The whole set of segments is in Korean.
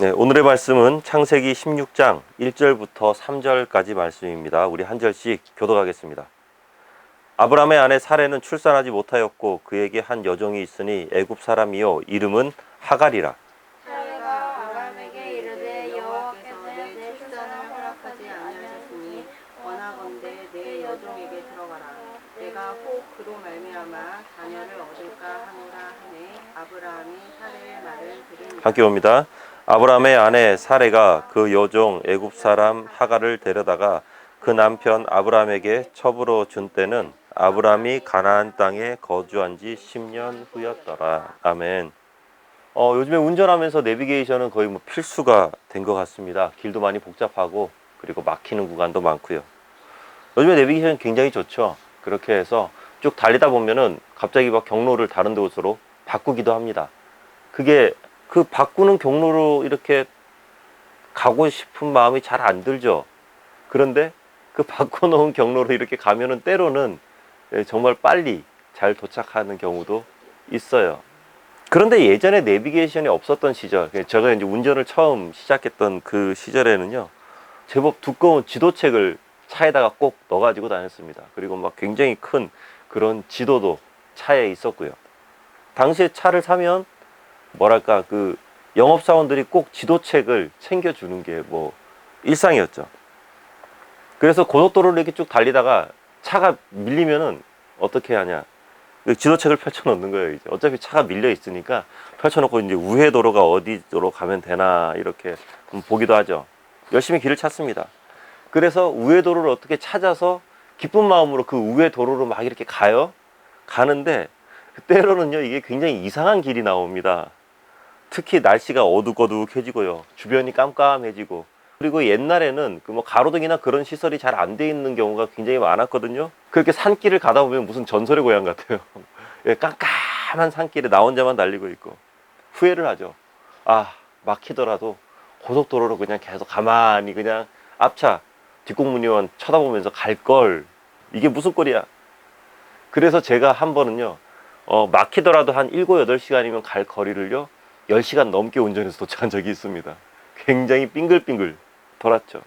네, 오늘의 말씀은 창세기 16장 1절부터 3절까지 말씀입니다. 우리 한 절씩 교독하겠습니다. 아브라함의 아내 사레는 출산하지 못하였고 그에게 한 여종이 있으니 애굽 사람이요 이름은 하갈이라. 봅니다. 아브라함의 아내 사레가 그 여종 애굽 사람 하갈을 데려다가 그 남편 아브라함에게 첩으로 준 때는 아브라함이 가나안 땅에 거주한 지 10년 후였더라. 아멘. 어, 요즘에 운전하면서 내비게이션은 거의 뭐 필수가 된 것 같습니다. 길도 많이 복잡하고 그리고 막히는 구간도 많고요. 요즘에 내비게이션 굉장히 좋죠. 그렇게 해서 쭉 달리다 보면은 갑자기 막 경로를 다른 곳으로 바꾸기도 합니다. 그게 그 바꾸는 경로로 이렇게 가고 싶은 마음이 잘 안 들죠. 그런데 그 바꿔놓은 경로로 이렇게 가면은 때로는 예, 정말 빨리 잘 도착하는 경우도 있어요. 그런데 예전에 내비게이션이 없었던 시절, 예, 제가 이제 운전을 처음 시작했던 그 시절에는요, 제법 두꺼운 지도책을 차에다가 꼭 넣어가지고 다녔습니다. 그리고 막 굉장히 큰 그런 지도도 차에 있었고요. 당시에 차를 사면 뭐랄까 그 영업사원들이 꼭 지도책을 챙겨주는 게 뭐 일상이었죠. 그래서 고속도로를 이렇게 쭉 달리다가 차가 밀리면은 어떻게 하냐. 그 지도책을 펼쳐놓는 거예요. 이제 어차피 차가 밀려 있으니까 펼쳐놓고 이제 우회 도로가 어디로 가면 되나 이렇게 좀 보기도 하죠. 열심히 길을 찾습니다. 그래서 우회 도로를 어떻게 찾아서 기쁜 마음으로 그 우회 도로로 막 이렇게 가요. 가는데 때로는요 이게 굉장히 이상한 길이 나옵니다. 특히 날씨가 어둑어둑해지고요. 주변이 깜깜해지고 그리고 옛날에는 그 뭐 가로등이나 그런 시설이 잘 안 돼 있는 경우가 굉장히 많았거든요. 그렇게 산길을 가다 보면 무슨 전설의 고향 같아요. 예, 깜깜한 산길에 나 혼자만 달리고 있고 후회를 하죠. 아 막히더라도 고속도로로 그냥 계속 가만히 그냥 앞차 뒷공무니원 쳐다보면서 갈 걸 이게 무슨 꼴이야. 그래서 제가 한 번은요 어, 막히더라도 한 7, 8시간이면 갈 거리를요 10시간 넘게 운전해서 도착한 적이 있습니다. 굉장히 빙글빙글 돌았죠.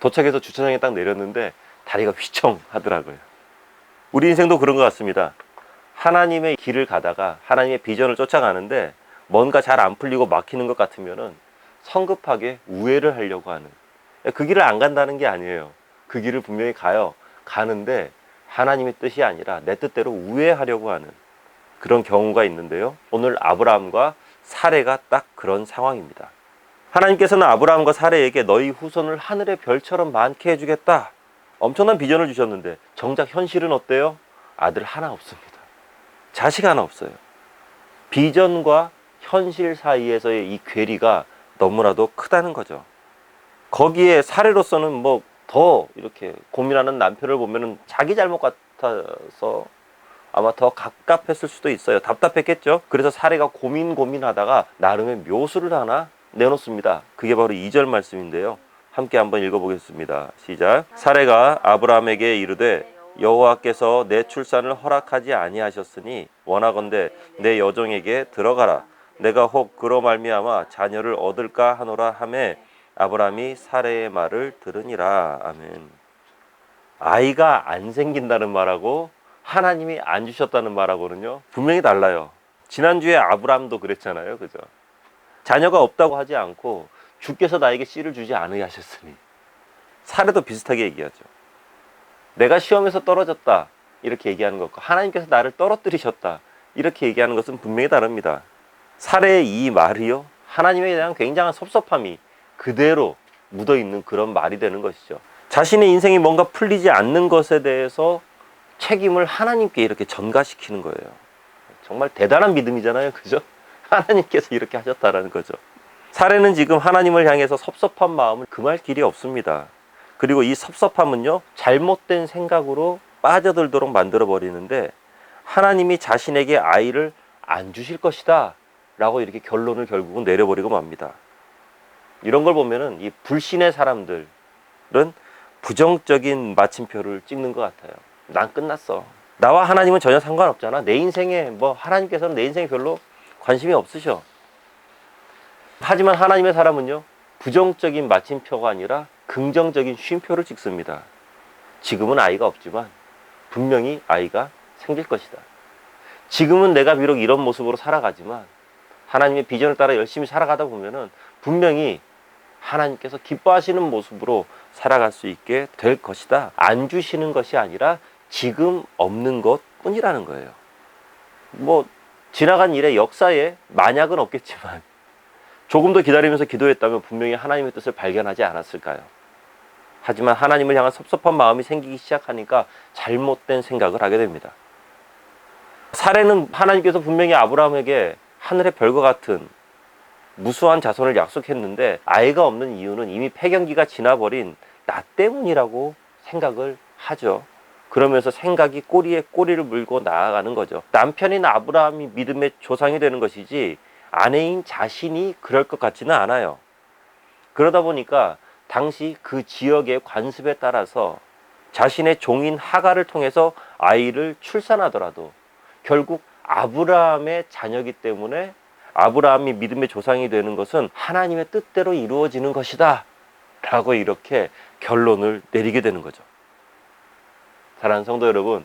도착해서 주차장에 딱 내렸는데 다리가 휘청 하더라고요. 우리 인생도 그런 것 같습니다. 하나님의 길을 가다가 하나님의 비전을 쫓아가는데 뭔가 잘 안 풀리고 막히는 것 같으면은 성급하게 우회를 하려고 하는 그 길을 안 간다는 게 아니에요. 그 길을 분명히 가요. 가는데 하나님의 뜻이 아니라 내 뜻대로 우회하려고 하는 그런 경우가 있는데요. 오늘 아브라함과 사례가 딱 그런 상황입니다. 하나님께서는 아브라함과 사례에게 너희 후손을 하늘의 별처럼 많게 해주겠다. 엄청난 비전을 주셨는데 정작 현실은 어때요? 아들 하나 없습니다. 자식 하나 없어요. 비전과 현실 사이에서의 이 괴리가 너무나도 크다는 거죠. 거기에 사례로서는 뭐 더 이렇게 고민하는 남편을 보면은 자기 잘못 같아서 아마 더 갑갑했을 수도 있어요. 답답했겠죠. 그래서 사례가 고민 고민하다가 나름의 묘수를 하나 내놓습니다. 그게 바로 2절 말씀인데요. 함께 한번 읽어보겠습니다. 시작. 사례가 아브라함에게 이르되 여호와께서 내 출산을 허락하지 아니하셨으니 원하건대 내 여종에게 들어가라. 내가 혹 그로 말미암아 자녀를 얻을까 하노라 하매 아브라함이 사례의 말을 들으니라. 아멘. 아이가 안 생긴다는 말하고 하나님이 안 주셨다는 말하고는요 분명히 달라요. 지난주에 아브라함도 그랬잖아요, 그죠? 자녀가 없다고 하지 않고 주께서 나에게 씨를 주지 않으셨으니 사례도 비슷하게 얘기하죠. 내가 시험에서 떨어졌다 이렇게 얘기하는 것과 하나님께서 나를 떨어뜨리셨다 이렇게 얘기하는 것은 분명히 다릅니다. 사례의 이 말이요 하나님에 대한 굉장한 섭섭함이 그대로 묻어 있는 그런 말이 되는 것이죠. 자신의 인생이 뭔가 풀리지 않는 것에 대해서 책임을 하나님께 이렇게 전가시키는 거예요. 정말 대단한 믿음이잖아요. 그죠? 하나님께서 이렇게 하셨다라는 거죠. 사례는 지금 하나님을 향해서 섭섭한 마음을 금할 길이 없습니다. 그리고 이 섭섭함은요, 잘못된 생각으로 빠져들도록 만들어 버리는데 하나님이 자신에게 아이를 안 주실 것이다. 라고 이렇게 결론을 결국은 내려버리고 맙니다. 이런 걸 보면은 이 불신의 사람들은 부정적인 마침표를 찍는 것 같아요. 난 끝났어. 나와 하나님은 전혀 상관없잖아. 내 인생에 뭐 하나님께서는 내 인생에 별로 관심이 없으셔. 하지만 하나님의 사람은요, 부정적인 마침표가 아니라 긍정적인 쉼표를 찍습니다. 지금은 아이가 없지만 분명히 아이가 생길 것이다. 지금은 내가 비록 이런 모습으로 살아가지만 하나님의 비전을 따라 열심히 살아가다 보면은 분명히 하나님께서 기뻐하시는 모습으로 살아갈 수 있게 될 것이다. 안 주시는 것이 아니라 지금 없는 것 뿐이라는 거예요. 뭐, 지나간 일의 역사에 만약은 없겠지만 조금 더 기다리면서 기도했다면 분명히 하나님의 뜻을 발견하지 않았을까요? 하지만 하나님을 향한 섭섭한 마음이 생기기 시작하니까 잘못된 생각을 하게 됩니다. 사례는 하나님께서 분명히 아브라함에게 하늘의 별과 같은 무수한 자손을 약속했는데 아이가 없는 이유는 이미 폐경기가 지나버린 나 때문이라고 생각을 하죠. 그러면서 생각이 꼬리에 꼬리를 물고 나아가는 거죠. 남편인 아브라함이 믿음의 조상이 되는 것이지 아내인 자신이 그럴 것 같지는 않아요. 그러다 보니까 당시 그 지역의 관습에 따라서 자신의 종인 하가를 통해서 아이를 출산하더라도 결국 아브라함의 자녀이기 때문에 아브라함이 믿음의 조상이 되는 것은 하나님의 뜻대로 이루어지는 것이다. 라고 이렇게 결론을 내리게 되는 거죠. 사랑하는 성도 여러분,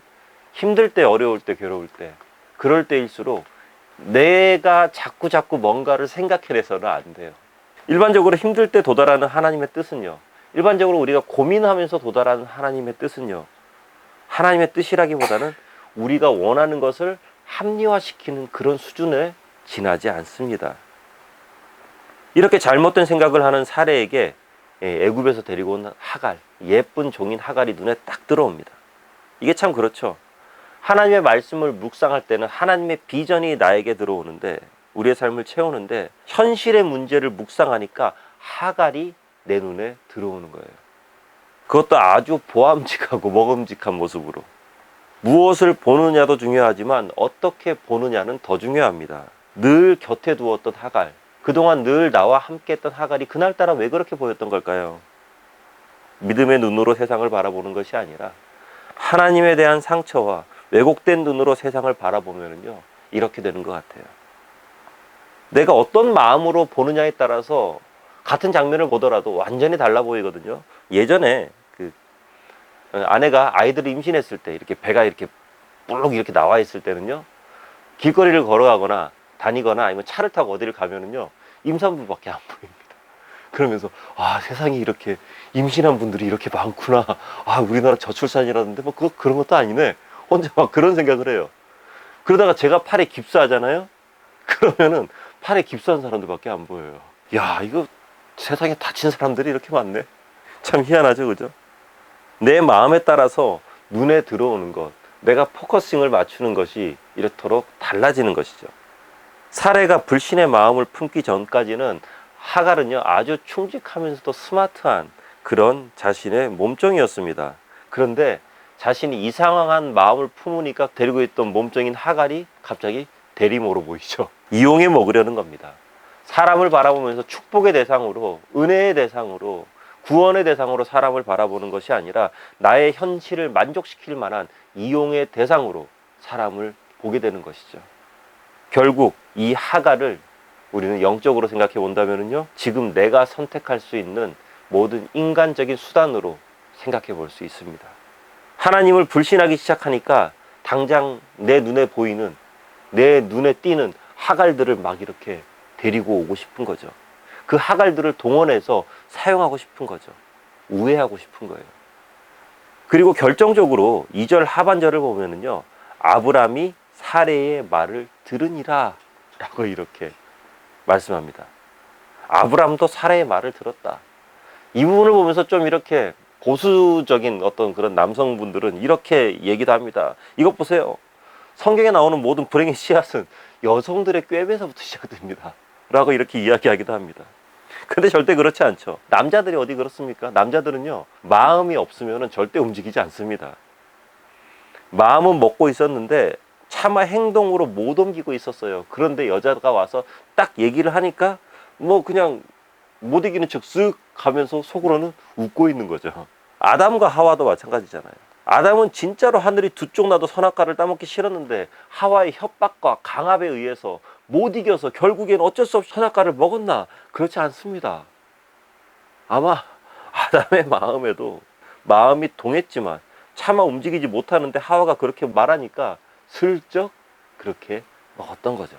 힘들 때, 어려울 때, 괴로울 때, 그럴 때일수록 내가 자꾸 자꾸 뭔가를 생각해내서는 안 돼요. 일반적으로 힘들 때 도달하는 하나님의 뜻은요. 일반적으로 우리가 고민하면서 도달하는 하나님의 뜻은요. 하나님의 뜻이라기보다는 우리가 원하는 것을 합리화시키는 그런 수준에 지나지 않습니다. 이렇게 잘못된 생각을 하는 사례에게 예, 애굽에서 데리고 온 하갈, 예쁜 종인 하갈이 눈에 딱 들어옵니다. 이게 참 그렇죠. 하나님의 말씀을 묵상할 때는 하나님의 비전이 나에게 들어오는데 우리의 삶을 채우는데 현실의 문제를 묵상하니까 하갈이 내 눈에 들어오는 거예요. 그것도 아주 보암직하고 먹음직한 모습으로. 무엇을 보느냐도 중요하지만 어떻게 보느냐는 더 중요합니다. 늘 곁에 두었던 하갈, 그동안 늘 나와 함께 했던 하갈이 그날따라 왜 그렇게 보였던 걸까요? 믿음의 눈으로 세상을 바라보는 것이 아니라 하나님에 대한 상처와 왜곡된 눈으로 세상을 바라보면요 이렇게 되는 것 같아요. 내가 어떤 마음으로 보느냐에 따라서 같은 장면을 보더라도 완전히 달라 보이거든요. 예전에 그 아내가 아이들을 임신했을 때 이렇게 배가 이렇게 볼록 이렇게 나와 있을 때는요 길거리를 걸어가거나 다니거나 아니면 차를 타고 어디를 가면은요 임산부밖에 안 보입니다. 그러면서 아 세상에 이렇게 임신한 분들이 이렇게 많구나. 아 우리나라 저출산이라는데 뭐 그거 그런 것도 아니네. 혼자 막 그런 생각을 해요. 그러다가 제가 팔에 깁스하잖아요. 그러면은 팔에 깁스한 사람들밖에 안 보여요. 야 이거 세상에 다친 사람들이 이렇게 많네. 참 희한하죠, 그죠? 내 마음에 따라서 눈에 들어오는 것, 내가 포커싱을 맞추는 것이 이렇도록 달라지는 것이죠. 사례가 불신의 마음을 품기 전까지는 하갈은요 아주 충직하면서도 스마트한 그런 자신의 몸종이었습니다. 그런데 자신이 이상한 마음을 품으니까 데리고 있던 몸종인 하갈이 갑자기 대리모로 보이죠. 이용해 먹으려는 겁니다. 사람을 바라보면서 축복의 대상으로 은혜의 대상으로 구원의 대상으로 사람을 바라보는 것이 아니라 나의 현실을 만족시킬 만한 이용의 대상으로 사람을 보게 되는 것이죠. 결국 이 하갈을 우리는 영적으로 생각해 본다면요. 지금 내가 선택할 수 있는 모든 인간적인 수단으로 생각해 볼 수 있습니다. 하나님을 불신하기 시작하니까 당장 내 눈에 보이는 내 눈에 띄는 하갈들을 막 이렇게 데리고 오고 싶은 거죠. 그 하갈들을 동원해서 사용하고 싶은 거죠. 우회하고 싶은 거예요. 그리고 결정적으로 2절 하반절을 보면은요. 아브람이 사례의 말을 들으니라 라고 이렇게 말씀합니다. 아브람도 사례의 말을 들었다. 이 부분을 보면서 좀 이렇게 보수적인 어떤 그런 남성분들은 이렇게 얘기도 합니다. 이것 보세요. 성경에 나오는 모든 불행의 씨앗은 여성들의 꾀에서부터 시작됩니다. 라고 이렇게 이야기하기도 합니다. 근데 절대 그렇지 않죠. 남자들이 어디 그렇습니까? 남자들은요, 마음이 없으면 절대 움직이지 않습니다. 마음은 먹고 있었는데 차마 행동으로 못 옮기고 있었어요. 그런데 여자가 와서 딱 얘기를 하니까 뭐 그냥 못 이기는 척 쓱 가면서 속으로는 웃고 있는 거죠. 아담과 하와도 마찬가지잖아요. 아담은 진짜로 하늘이 두 쪽 나도 선악과를 따먹기 싫었는데 하와의 협박과 강압에 의해서 못 이겨서 결국엔 어쩔 수 없이 선악과를 먹었나? 그렇지 않습니다. 아마 아담의 마음에도 마음이 동했지만 차마 움직이지 못하는데 하와가 그렇게 말하니까 슬쩍 그렇게 먹었던 거죠.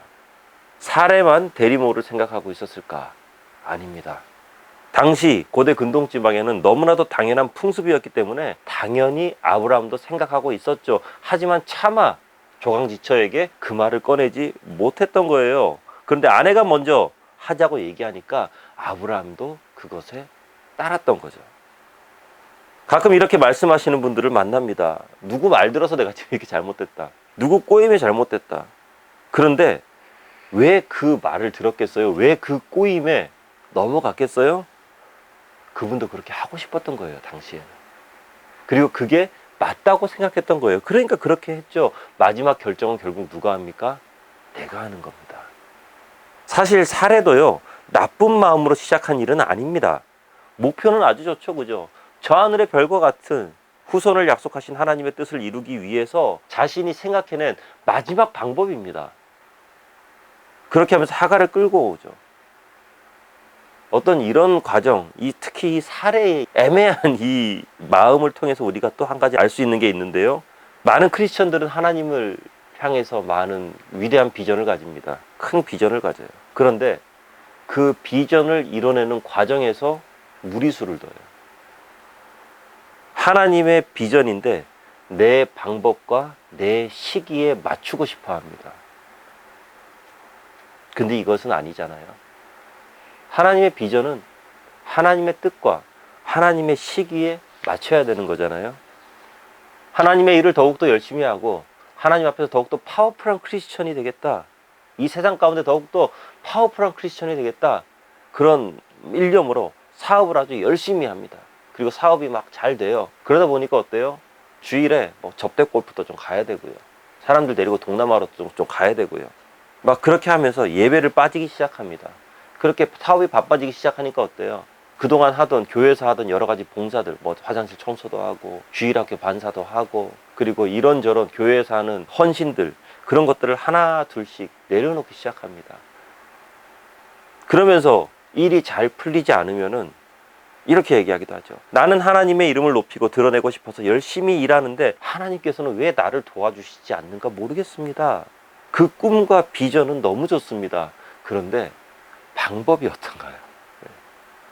사례만 대리모를 생각하고 있었을까? 아닙니다. 당시 고대 근동 지방에는 너무나도 당연한 풍습이었기 때문에 당연히 아브라함도 생각하고 있었죠. 하지만 차마 조강지처에게 그 말을 꺼내지 못했던 거예요. 그런데 아내가 먼저 하자고 얘기하니까 아브라함도 그것에 따랐던 거죠. 가끔 이렇게 말씀하시는 분들을 만납니다. 누구 말 들어서 내가 지금 이렇게 잘못됐다. 누구 꼬임에 잘못됐다. 그런데 왜 그 말을 들었겠어요? 왜 그 꼬임에 넘어갔겠어요? 그분도 그렇게 하고 싶었던 거예요, 당시에는. 그리고 그게 맞다고 생각했던 거예요. 그러니까 그렇게 했죠. 마지막 결정은 결국 누가 합니까? 내가 하는 겁니다. 사실 살해도요, 나쁜 마음으로 시작한 일은 아닙니다. 목표는 아주 좋죠, 그죠? 저 하늘의 별과 같은 후손을 약속하신 하나님의 뜻을 이루기 위해서 자신이 생각해낸 마지막 방법입니다. 그렇게 하면서 하가를 끌고 오죠. 어떤 이런 과정, 이 특히 이 살해의 애매한 이 마음을 통해서 우리가 또 한 가지 알 수 있는 게 있는데요. 많은 크리스천들은 하나님을 향해서 많은 위대한 비전을 가집니다. 큰 비전을 가져요. 그런데 그 비전을 이뤄내는 과정에서 무리수를 둬요. 하나님의 비전인데 내 방법과 내 시기에 맞추고 싶어 합니다. 근데 이것은 아니잖아요. 하나님의 비전은 하나님의 뜻과 하나님의 시기에 맞춰야 되는 거잖아요. 하나님의 일을 더욱더 열심히 하고 하나님 앞에서 더욱더 파워풀한 크리스천이 되겠다. 이 세상 가운데 더욱더 파워풀한 크리스천이 되겠다. 그런 일념으로 사업을 아주 열심히 합니다. 그리고 사업이 막 잘 돼요. 그러다 보니까 어때요? 주일에 뭐 접대 골프도 좀 가야 되고요. 사람들 데리고 동남아로 좀, 좀 가야 되고요. 막 그렇게 하면서 예배를 빠지기 시작합니다. 그렇게 사업이 바빠지기 시작하니까 어때요? 그동안 하던 교회에서 하던 여러 가지 봉사들, 뭐 화장실 청소도 하고 주일학교 반사도 하고 그리고 이런저런 교회에서 하는 헌신들 그런 것들을 하나 둘씩 내려놓기 시작합니다. 그러면서 일이 잘 풀리지 않으면은 이렇게 얘기하기도 하죠. 나는 하나님의 이름을 높이고 드러내고 싶어서 열심히 일하는데 하나님께서는 왜 나를 도와주시지 않는가 모르겠습니다. 그 꿈과 비전은 너무 좋습니다. 그런데 방법이 어떤가요?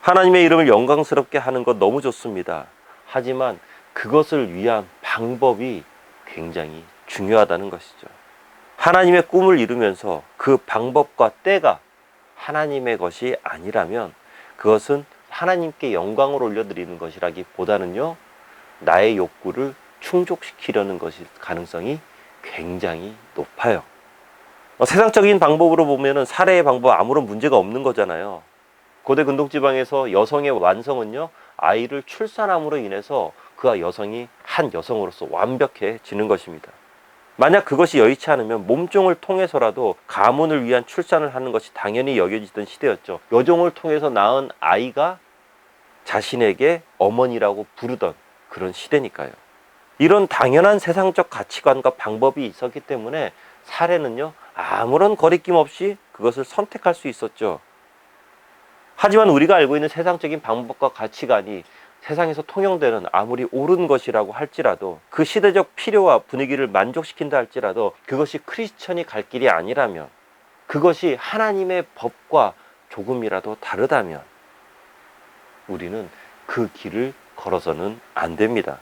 하나님의 이름을 영광스럽게 하는 것 너무 좋습니다. 하지만 그것을 위한 방법이 굉장히 중요하다는 것이죠. 하나님의 꿈을 이루면서 그 방법과 때가 하나님의 것이 아니라면 그것은 하나님께 영광을 올려드리는 것이라기보다는요, 나의 욕구를 충족시키려는 것일 가능성이 굉장히 높아요. 어, 세상적인 방법으로 보면은 살해의 방법 아무런 문제가 없는 거잖아요. 고대 근동지방에서 여성의 완성은요, 아이를 출산함으로 인해서 그 여성이 한 여성으로서 완벽해지는 것입니다. 만약 그것이 여의치 않으면 몸종을 통해서라도 가문을 위한 출산을 하는 것이 당연히 여겨지던 시대였죠. 여종을 통해서 낳은 아이가 자신에게 어머니라고 부르던 그런 시대니까요. 이런 당연한 세상적 가치관과 방법이 있었기 때문에 사례는요, 아무런 거리낌 없이 그것을 선택할 수 있었죠. 하지만 우리가 알고 있는 세상적인 방법과 가치관이 세상에서 통용되는 아무리 옳은 것이라고 할지라도 그 시대적 필요와 분위기를 만족시킨다 할지라도 그것이 크리스천이 갈 길이 아니라면 그것이 하나님의 법과 조금이라도 다르다면 우리는 그 길을 걸어서는 안 됩니다.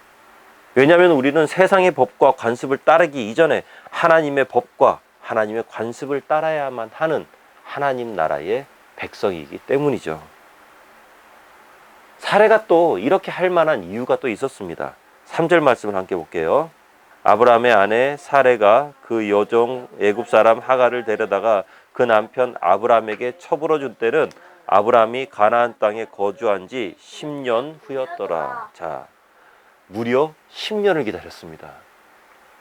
왜냐하면 우리는 세상의 법과 관습을 따르기 이전에 하나님의 법과 하나님의 관습을 따라야만 하는 하나님 나라의 백성이기 때문이죠. 사례가 또 이렇게 할 만한 이유가 또 있었습니다. 3절 말씀을 함께 볼게요. 아브라함의 아내 사레가 그 여종 애굽 사람 하가를 데려다가 그 남편 아브라함에게 처불어 준 때는 아브라함이 가나안 땅에 거주한 지 10년 후였더라. 자, 무려 10년을 기다렸습니다.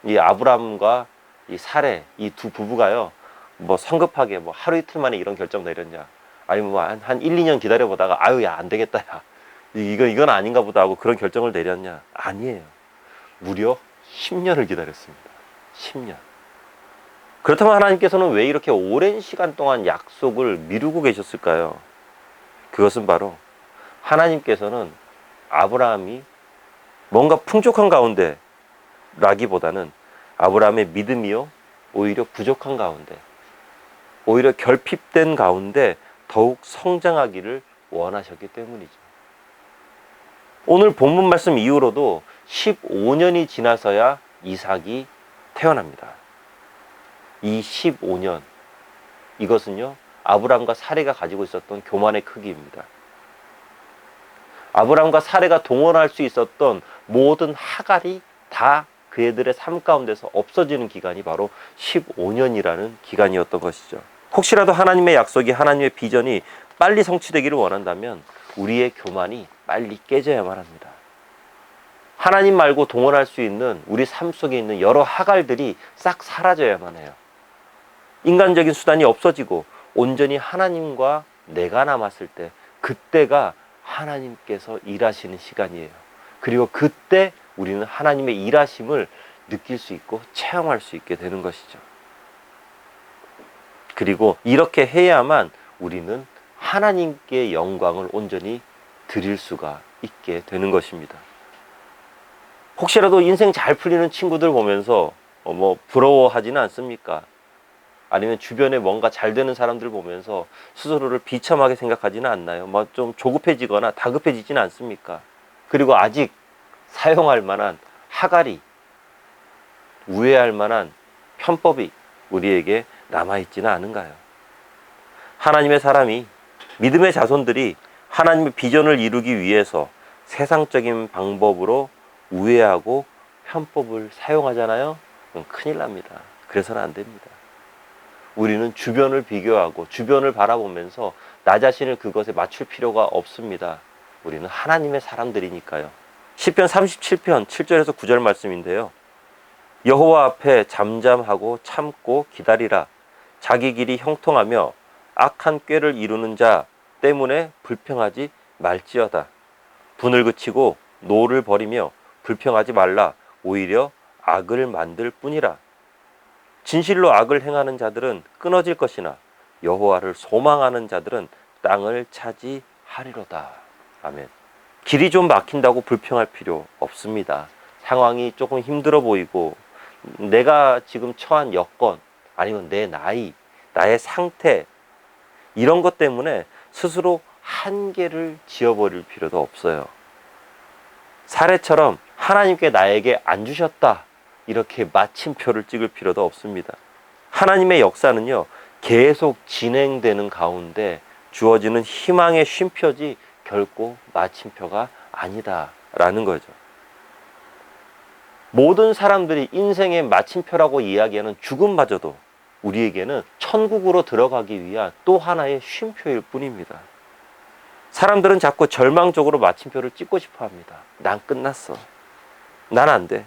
이 아브라함과 이 사레 이두 부부가요. 뭐 성급하게 뭐 하루 이틀 만에 이런 결정 내렸냐? 아니면 뭐한 한 1, 2년 기다려 보다가 아유 야 안 되겠다 야. 이- 이거 이건 아닌가 보다 하고 그런 결정을 내렸냐? 아니에요. 무려 10년을 기다렸습니다. 10년. 그렇다면 하나님께서는 왜 이렇게 오랜 시간 동안 약속을 미루고 계셨을까요? 그것은 바로 하나님께서는 아브라함이 뭔가 풍족한 가운데 라기보다는 아브라함의 믿음이요 오히려 부족한 가운데 오히려 결핍된 가운데 더욱 성장하기를 원하셨기 때문이죠. 오늘 본문 말씀 이후로도 15년이 지나서야 이삭이 태어납니다. 이 15년 이것은요 아브라함과 사례가 가지고 있었던 교만의 크기입니다. 아브라함과 사례가 동원할 수 있었던 모든 하갈이 다 그 애들의 삶 가운데서 없어지는 기간이 바로 15년이라는 기간이었던 것이죠. 혹시라도 하나님의 약속이 하나님의 비전이 빨리 성취되기를 원한다면 우리의 교만이 빨리 깨져야만 합니다. 하나님 말고 동원할 수 있는 우리 삶 속에 있는 여러 하갈들이 싹 사라져야만 해요. 인간적인 수단이 없어지고 온전히 하나님과 내가 남았을 때 그때가 하나님께서 일하시는 시간이에요. 그리고 그때 우리는 하나님의 일하심을 느낄 수 있고 체험할 수 있게 되는 것이죠. 그리고 이렇게 해야만 우리는 하나님께 영광을 온전히 드릴 수가 있게 되는 것입니다. 혹시라도 인생 잘 풀리는 친구들 보면서 어, 뭐 부러워하지는 않습니까? 아니면 주변에 뭔가 잘 되는 사람들 보면서 스스로를 비참하게 생각하지는 않나요? 뭐 좀 조급해지거나 다급해지지는 않습니까? 그리고 아직 사용할 만한 하갈이 우회할 만한 편법이 우리에게 남아있지는 않은가요? 하나님의 사람이 믿음의 자손들이 하나님의 비전을 이루기 위해서 세상적인 방법으로 우회하고 편법을 사용하잖아요? 큰일 납니다. 그래서는 안 됩니다. 우리는 주변을 비교하고 주변을 바라보면서 나 자신을 그것에 맞출 필요가 없습니다. 우리는 하나님의 사람들이니까요. 시편 37편 7절에서 9절 말씀인데요. 여호와 앞에 잠잠하고 참고 기다리라. 자기 길이 형통하며 악한 꾀를 이루는 자 때문에 불평하지 말지어다. 분을 그치고 노를 버리며 불평하지 말라. 오히려 악을 만들 뿐이라. 진실로 악을 행하는 자들은 끊어질 것이나 여호와를 소망하는 자들은 땅을 차지하리로다. 아멘. 길이 좀 막힌다고 불평할 필요 없습니다. 상황이 조금 힘들어 보이고 내가 지금 처한 여건 아니면 내 나이, 나의 상태 이런 것 때문에 스스로 한계를 지어버릴 필요도 없어요. 사례처럼 하나님께 나에게 안 주셨다. 이렇게 마침표를 찍을 필요도 없습니다. 하나님의 역사는요, 계속 진행되는 가운데 주어지는 희망의 쉼표지 결코 마침표가 아니다라는 거죠. 모든 사람들이 인생의 마침표라고 이야기하는 죽음마저도 우리에게는 천국으로 들어가기 위한 또 하나의 쉼표일 뿐입니다. 사람들은 자꾸 절망적으로 마침표를 찍고 싶어 합니다. 난 끝났어. 난 안 돼.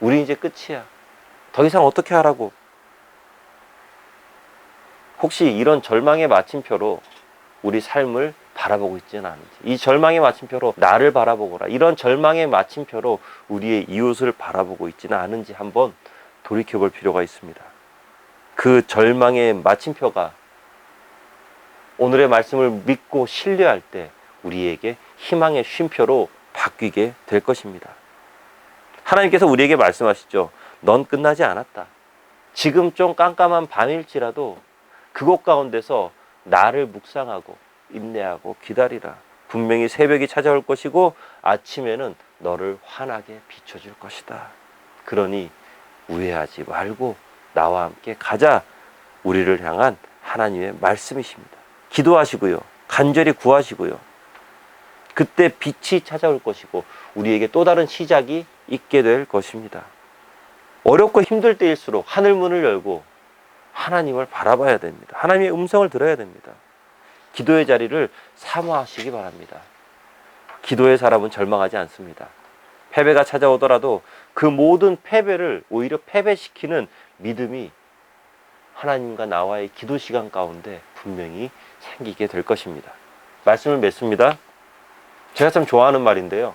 우리 이제 끝이야. 더 이상 어떻게 하라고. 혹시 이런 절망의 마침표로 우리 삶을 바라보고 있지는 않은지. 이 절망의 마침표로 나를 바라보거나 이런 절망의 마침표로 우리의 이웃을 바라보고 있지는 않은지 한번 돌이켜 볼 필요가 있습니다. 그 절망의 마침표가 오늘의 말씀을 믿고 신뢰할 때 우리에게 희망의 쉼표로 바뀌게 될 것입니다. 하나님께서 우리에게 말씀하시죠. 넌 끝나지 않았다. 지금 좀 깜깜한 밤일지라도 그곳 가운데서 나를 묵상하고 인내하고 기다리라. 분명히 새벽이 찾아올 것이고 아침에는 너를 환하게 비춰줄 것이다. 그러니 우회하지 말고 나와 함께 가자. 우리를 향한 하나님의 말씀이십니다. 기도하시고요. 간절히 구하시고요. 그때 빛이 찾아올 것이고 우리에게 또 다른 시작이 있게 될 것입니다. 어렵고 힘들 때일수록 하늘 문을 열고 하나님을 바라봐야 됩니다. 하나님의 음성을 들어야 됩니다. 기도의 자리를 사모하시기 바랍니다. 기도의 사람은 절망하지 않습니다. 패배가 찾아오더라도 그 모든 패배를 오히려 패배시키는 믿음이 하나님과 나와의 기도 시간 가운데 분명히 생기게 될 것입니다. 말씀을 맺습니다. 제가 참 좋아하는 말인데요.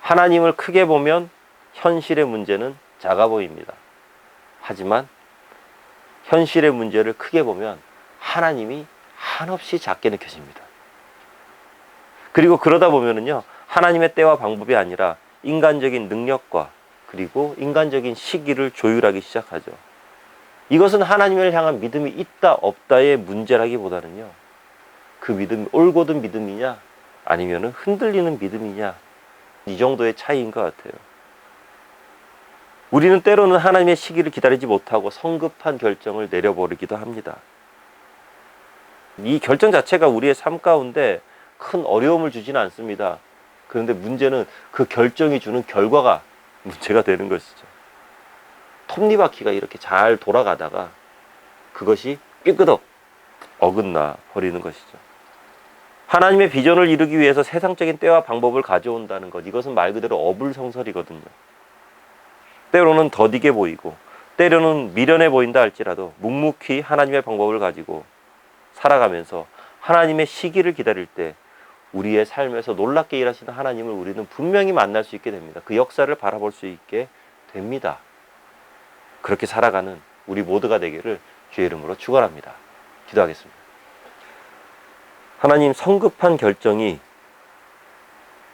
하나님을 크게 보면 현실의 문제는 작아 보입니다. 하지만 현실의 문제를 크게 보면 하나님이 한없이 작게 느껴집니다. 그리고 그러다 보면은요, 하나님의 때와 방법이 아니라 인간적인 능력과 그리고 인간적인 시기를 조율하기 시작하죠. 이것은 하나님을 향한 믿음이 있다 없다의 문제라기보다는요. 그 믿음이 올곧은 믿음이냐 아니면은 흔들리는 믿음이냐 이 정도의 차이인 것 같아요. 우리는 때로는 하나님의 시기를 기다리지 못하고 성급한 결정을 내려버리기도 합니다. 이 결정 자체가 우리의 삶 가운데 큰 어려움을 주지는 않습니다. 그런데 문제는 그 결정이 주는 결과가 문제가 되는 것이죠. 톱니바퀴가 이렇게 잘 돌아가다가 그것이 삐끄덕 어긋나 버리는 것이죠. 하나님의 비전을 이루기 위해서 세상적인 때와 방법을 가져온다는 것, 이것은 말 그대로 어불성설이거든요. 때로는 더디게 보이고, 때로는 미련해 보인다 할지라도 묵묵히 하나님의 방법을 가지고 살아가면서 하나님의 시기를 기다릴 때 우리의 삶에서 놀랍게 일하시는 하나님을 우리는 분명히 만날 수 있게 됩니다. 그 역사를 바라볼 수 있게 됩니다. 그렇게 살아가는 우리 모두가 되기를 주의 이름으로 축원합니다. 기도하겠습니다. 하나님 성급한 결정이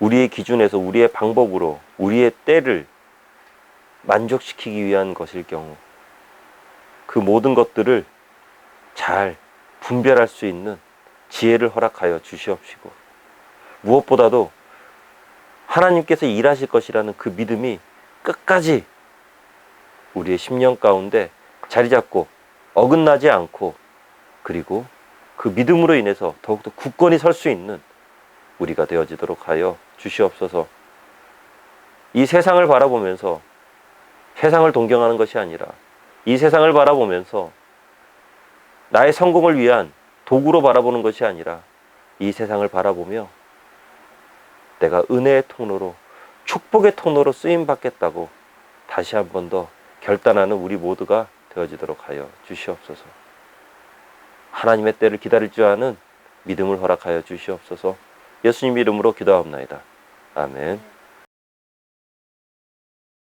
우리의 기준에서 우리의 방법으로 우리의 때를 만족시키기 위한 것일 경우 그 모든 것들을 잘 분별할 수 있는 지혜를 허락하여 주시옵시고 무엇보다도 하나님께서 일하실 것이라는 그 믿음이 끝까지 우리의 심령 가운데 자리 잡고 어긋나지 않고 그리고 그 믿음으로 인해서 더욱더 굳건히 설 수 있는 우리가 되어지도록 하여 주시옵소서. 이 세상을 바라보면서 세상을 동경하는 것이 아니라 이 세상을 바라보면서 나의 성공을 위한 도구로 바라보는 것이 아니라 이 세상을 바라보며 내가 은혜의 통로로 축복의 통로로 쓰임 받겠다고 다시 한 번 더 결단하는 우리 모두가 되어지도록 하여 주시옵소서. 하나님의 때를 기다릴 줄 아는 믿음을 허락하여 주시옵소서. 예수님 이름으로 기도하옵나이다. 아멘.